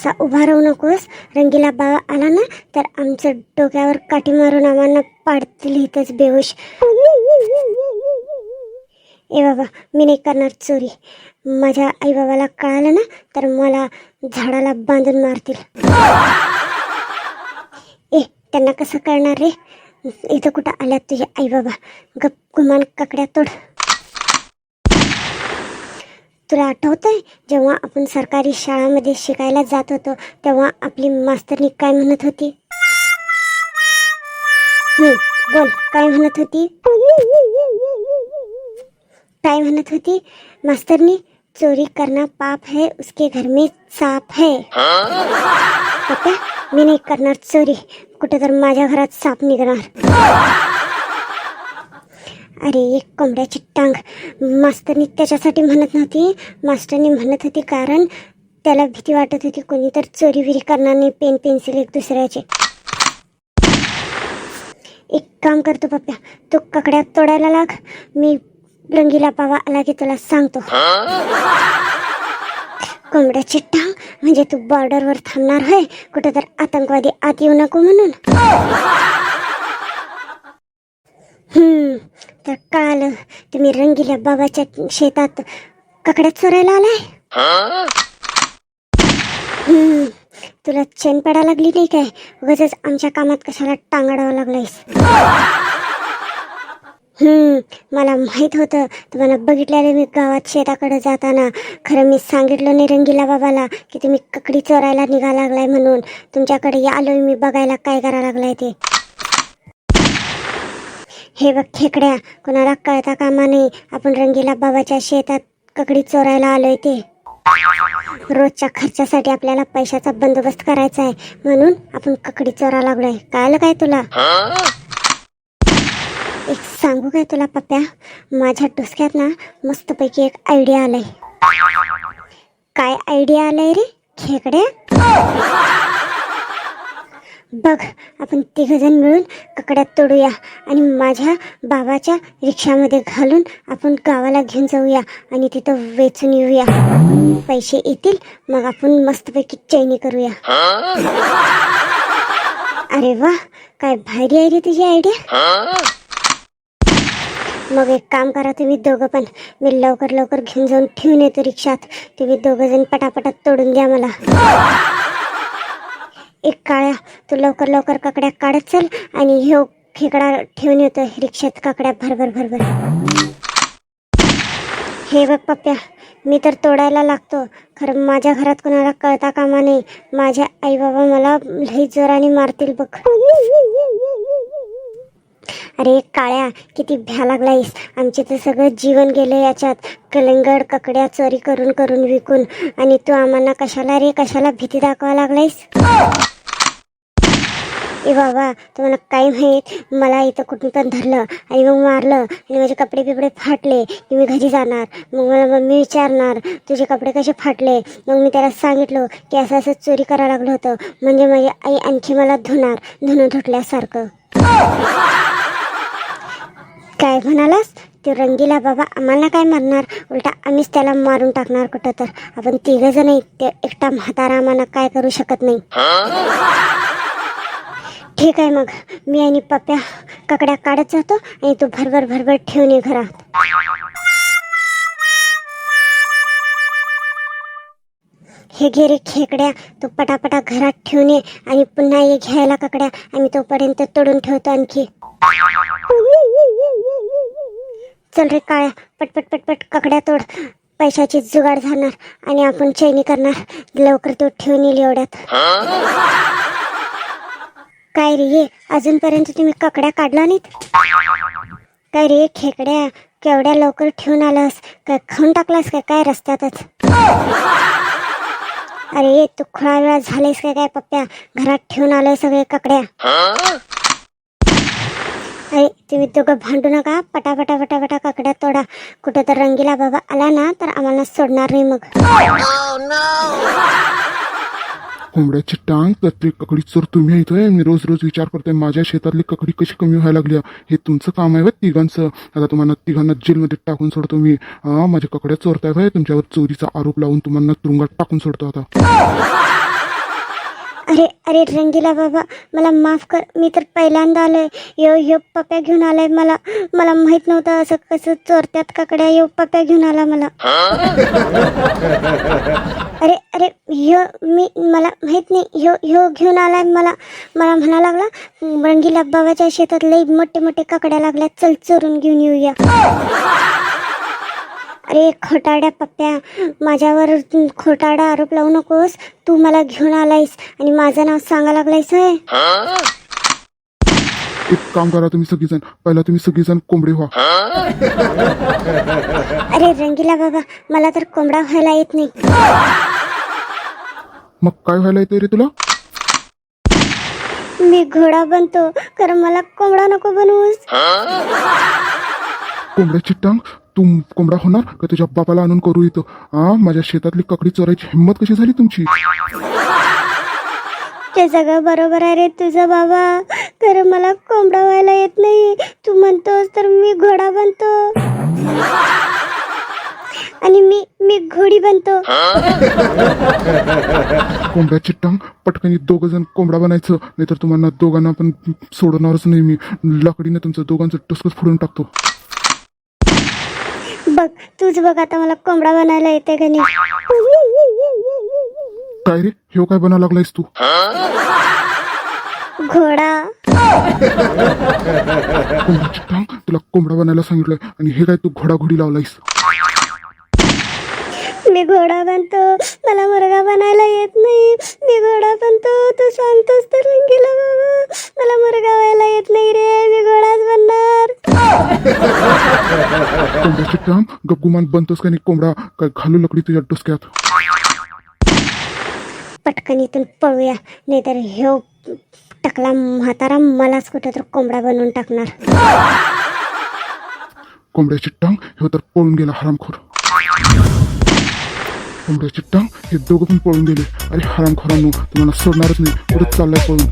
असा उभा राहू नकोस. रंगीला बाबा आला ना तर आमच्या डोक्यावर काठी मारून आम्हाला पाडतील इथंच बेहोश. ए बाबा मी नाही करणार चोरी. माझ्या आईबाबाला कळालं ना तर मला झाडाला बांधून मारतील. ए त्यांना कसं कळणार रे? इथं कुठं आल्यात तुझे आई बाबा गप गुमान ककड्या तोड. तुला आठवतंय जेव्हा आपण सरकारी शाळामध्ये शिकायला जात होतो तेव्हा आपली मास्तरनी काय म्हणत होती? बोल काय म्हणत होती? काय म्हणत होती? मास्तरनी चोरी करना पाप है उसके घर में साप है. पप्पा मी नाही करणार चोरी कुठे तर माझ्या घरात साप निघणार. अरे एक कोंबड्याची टांग मास्तरनी त्याच्यासाठी म्हणत नव्हती. मास्टरनी म्हणत होती कारण त्याला भीती वाटत होती कोणी तर चोरी विरी करणार नाही पेन पेन्सिल एक दुसऱ्याचे. एक काम करतो पप्प्या तू ककड्यात तोडायला लाग. मी रंगीला पावा आला की तुला सांगतो. कोंबड्याची टांग म्हणजे तू बॉर्डरवर थांबणार आहे कुठं तर आतंकवादी आत येऊ नको म्हणून. तर काल तुम्ही रंगील्या बाबाच्या शेतात ककड्यात चोरायला आलाय? तुला चेन पडा लागली नाही काय? उगाच आमच्या कामात कशाला टांगडावं लागलायस? हम्म. मला माहीत होतं. तुम्हाला बघितलेलं मी गावात शेताकडे जाताना खरं मी सांगितलं नाही रंगीला बाबाला की तुम्ही ककडी चोरायला निघा लागलाय म्हणून. तुमच्याकडे आलोय मी बघायला काय करा लागलाय ते. हे बघ खेकड्या कोणाला कळता कामा नाही आपण रंगीला बाबाच्या शेतात ककडी चोरायला आलोय ते. रोजच्या खर्चासाठी आपल्याला पैशाचा बंदोबस्त करायचा आहे. म्हणून आपण ककडी चोरा लागलोय. कळलं काय तुला? एक सांगू काय तुला पप्प्या? माझ्या डोसक्यात ना मस्तपैकी एक आयडिया आलाय. काय आयडिया आलाय रे खेकड्या? बघ आपण तिघंजण मिळून ककड्यात तोडूया आणि माझ्या बाबाच्या रिक्षामध्ये घालून आपण गावाला घेऊन जाऊया आणि तिथं वेचून येऊया. पैसे येतील मग आपण मस्तपैकी चैनी करूया. अरे वा काय भारी आहे रे तुझी आयडिया मग एक काम करा तुम्ही दोघं पण. मी लवकर लवकर घेऊन जाऊन ठेवून येतो रिक्षात. तुम्ही दोघं जण पटापटात तोडून द्या मला. एक काळ्या तू लवकर लवकर ककड्या काढत चल आणि ह्यो खेकडा ठेवून येतो रिक्षात ककड्या भरभर भरभर. हे बघ पप्प्या मी तर तोडायला लागतो. खरं माझ्या घरात कोणाला कळता कामा नाही माझ्या आई बाबा मला लई जोराने मारतील बघ. अरे काळ्या किती भ्या लागलायस. आमचे तर सगळं जीवन गेलं याच्यात. कलंगड ककड्या चोरी करून करून विकून. आणि तू आम्हाला कशाला रे कशाला भीती दाखवा लागलायस? ए बाबा तुम्हाला काय माहीत? मला इथं कुठून पण धरलं आणि मग मारलं आणि माझे कपडे बिपडे फाटले की मी घरी जाणार. मग मला मम्मी विचारणार तुझे कपडे कसे फाटले? मग मी त्याला सांगितलं की असं असं चोरी करायला लागलं होतं. म्हणजे माझी आई आणखी मला धुणार धुणं धुटल्यासारखं काय म्हणालास? तो रंगीला बाबा आम्हाला काय मारणार? उलटा आम्हीच त्याला मारून टाकणार कुठं तर आपण तिघ जण एकटा म्हातारा आम्हाला काय करू शकत नाही. ठीक आहे मग. मी आणि पप्प्या ककड्या काढत जातो आणि तू भरभर भरभर ठेवून ये घरात. हे घे रे खेकड्या. तू पटापटा घरात ठेवून ये आणि पुन्हा ये घ्यायला ककड्या. आम्ही तोपर्यंत तोडून ठेवतो आणखी. चल रे काळ्या पटपट पटपट ककड्या तोड. पैशाची जुगाड झाणार आणि आपण चैनी करणार. लवकर तो ठेवून येईल एवढ्यात. काय रे ये. अजूनपर्यंत तुम्ही ककड्या काढला नाहीत? काय रे खेकड्या केवढ्या लवकर ठेवून आलास? काय खाऊन टाकलास काय? काय रस्त्यातच? अरे तू खुळा वेळा झालेस काय काय पप्प्या? घरात ठेवून आलोय सगळे ककड्या. अरे तुम्ही दोघं भांडू नका. पटापटा पटापटा ककड्या तोडा. कुठं तर रंगीला बाबा आला ना तर आम्हाला सोडणार नाही मग. कोंबड्याची टांग प्रत्येक ककडी चोर तुम्ही येतोय मी रोज रोज विचार करतोय माझ्या शेतातली ककडी कशी कमी व्हायला लागली? आहे. हे तुमचं काम आहे तिघांचं. आता तुम्हाला तिघांना जेलमध्ये टाकून सोडतो मी. हा माझ्या ककड्या चोरताय भाई तुमच्यावर चोरीचा आरोप लावून तुम्हाला तुरुंगात टाकून सोडतो आता. अरे अरे रंगीला बाबा मला माफ कर मी तर पहिल्यांदा आलोय. यो यो पप्या घेऊन आलाय मला. मला माहीत नव्हतं असं कसं चोरत्यात काकड्या यो पप्या घेऊन आला मला. अरे अरे ह्यो मी मला माहीत नाही. यो ह्यो घेऊन आलाय मला. मला म्हणा लागला रंगीला बाबाच्या शेतात लई मोठे मोठे काकड्या लागल्या चल चोरून घेऊन येऊया. अरे खोटाड्या पप्प्या माझ्यावर खोटाडा आरोप लावू नकोस. तू मला घेऊन आलायस आणि माझं नाव सांगा लागलायस एक काम करा तुम्ही सगळीजण. पहिला तुम्ही सगळीजण कोंबडे व्हा. अरे रंगीला बाबा मला तर कोंबडा व्हायला येत नाही. मग काय व्हायला येतंय रे तुला? मी घोडा बनतो कारण मला कोंबडा नको बनवूस. कोंबड्याची टांग तू कोंबडा होणार का तुझ्या बापाला आणून करू इथं? हा माझ्या शेतातली ककडी चोरायची हिंमत कशी झाली तुमची? ते सगळं बरोबर आहे रे तुझं बाबा. कारण मला कोंबडा व्हायला येत नाही. तू म्हणतोस तर मी घोडा बनतो. आणि मी मी घोडी बनतो. कोंबड्याची टांग पटकन दोघ जण कोंबडा बनायचं. नाहीतर तुम्हाला दोघांना पण सोडणारच नाही मी. लाकडीने तुमचं दोघांचं टसकच फोडून टाकतो. बघ तूच बघ आता मला कोंबडा बनायला येते का नाही. काय रे? हे काय बना लागलायस तू? घोडा. टांग? तुला कोंबडा बनायला सांगितलंय. आणि हे काय तू घोडाघोडी लावलायस? मी घोडा बनतो मला मुलगा बनायला येत नाही. मी घोडा बनतो तू सांगतोस तर रंगीला बाबा. मला मुलगा व्हायला येत नाही रे मी घोडाच बनणार. कोंबड्याची टांग गपगुमान बनतोस का नाही कोंबडा काय घालू लकडी तुझ्या डोसक्यात पटकन इथून पळूया नाहीतर ह्यो टकला म्हातारा मलाच कुठं तर कोंबडा बनवून टाकणार. कोंबड्याची टांग हे तर पळून गेला हरामखोर. कोंबड्याची टांग हे दोघं पण पळून गेले. अरे हरामखोरांनो तुम्हाला सोडणारच नाही. कुठे चाललाय पळून.